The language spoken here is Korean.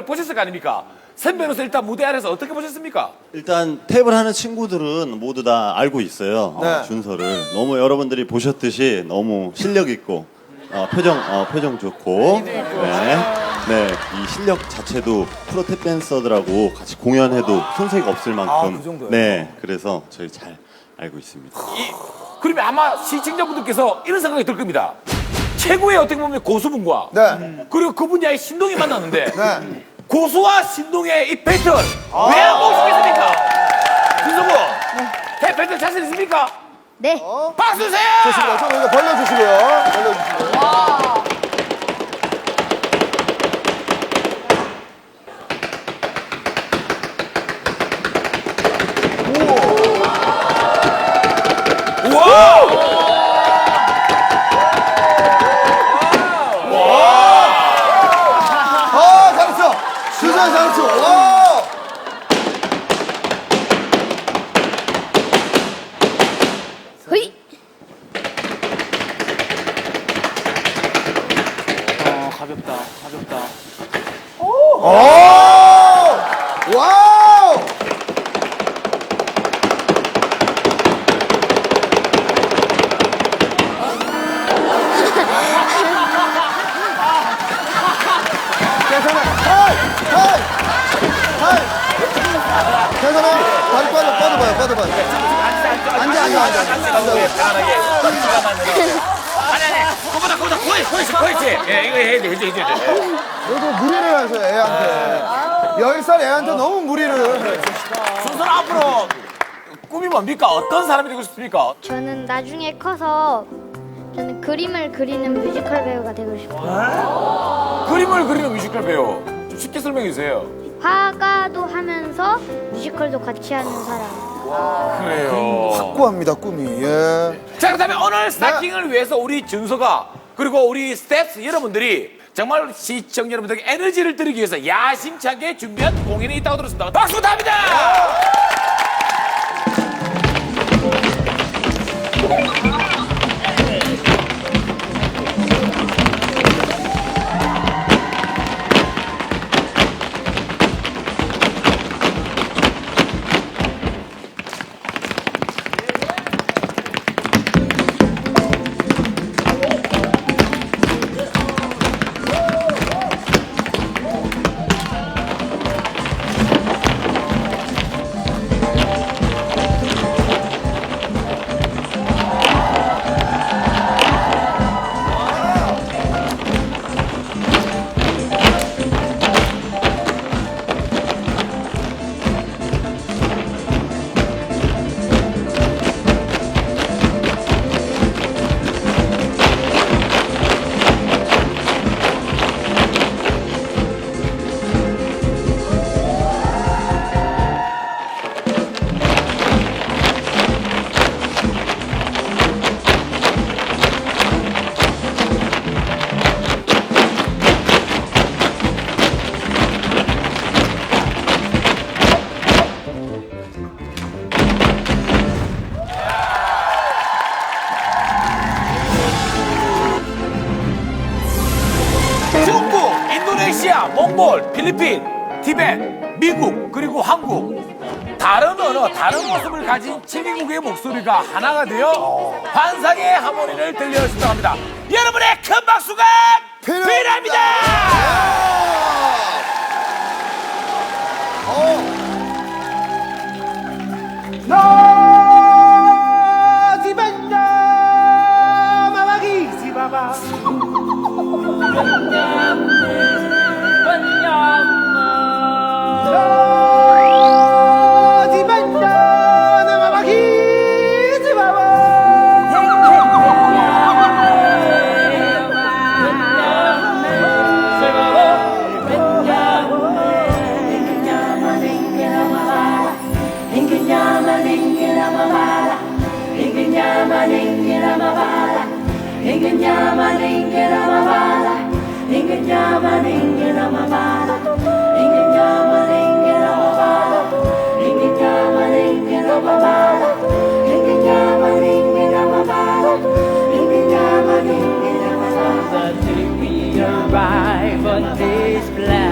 걸 보셨을 거 아닙니까? 선배로서 일단 무대 아래서 어떻게 보셨습니까? 일단 탭을 하는 친구들은 모두 다 알고 있어요. 어, 네. 준서를 너무 여러분들이 보셨듯이 너무 실력 있고 어, 표정 어, 표정 좋고 네. 네, 이 실력 자체도 프로 탭 댄서들하고 같이 공연해도 손색이 없을 만큼 그 정도예요? 네, 그래서 저희 잘 알고 있습니다. 이, 그러면 아마 시청자분들께서 이런 생각이 들 겁니다. 최고의 어떻게 보면 고수분과 네. 그리고 그분야의 신동이 만났는데 네. 고수와 신동의 이 배틀 왜 안 보고 싶겠습니까? 준성군 네. 배틀 자신 있습니까? 네. 박수 주세요! 좋습니다. 좀 이거 벌려주시고요. 벌려주시고요. 우와! 아, 잘했어. 진짜 잘 봐요, 빠져봐요. 앉아, 앉아, 앉아. 아니 아니 그거보다 그거보다 거의 거의 거의 예 이거 해야 돼 해줘 해줘 해줘 너도 무리를 하셔, 애한테. 열 살 애한테 너무 무리를. 준선 앞으로 꿈이 뭡니까? 어떤 사람이 되고 싶습니까? 저는 나중에 커서 저는 그림을 그리는 뮤지컬 배우가 되고 싶어요. 그림을 그리는 뮤지컬 배우 좀 쉽게 설명해 주세요 화가도 하면서 뮤지컬도 같이 하는 사람. 그래요 확고합니다, 꿈이. 예. 자 그렇다면 오늘 스타킹을 위해서 우리 준서가 그리고 우리 스태프 여러분들이 정말 시청 여러분들에게 에너지를 드리기 위해서 야심차게 준비한 공연이 있다고 들었습니다. 박수 부탁합니다. 인도네시아, 몽골, 필리핀, 티벳, 미국 그리고 한국 다른 언어, 다른 모습을 가진 친인국의 목소리가 하나가 되어 환상의 하모니를 들려주시다 합니다. 여러분의 큰 박수가 필요합니다. Ninge nyama, ninge ramabala. Ninge nyama, ninge ramabala. Ninge nyama, ninge ramabala. Ninge nyama, ninge ramabala. Ninge nyama, ninge ramabala. Ninge nyama, ninge ramabala. Until we arrive on this planet.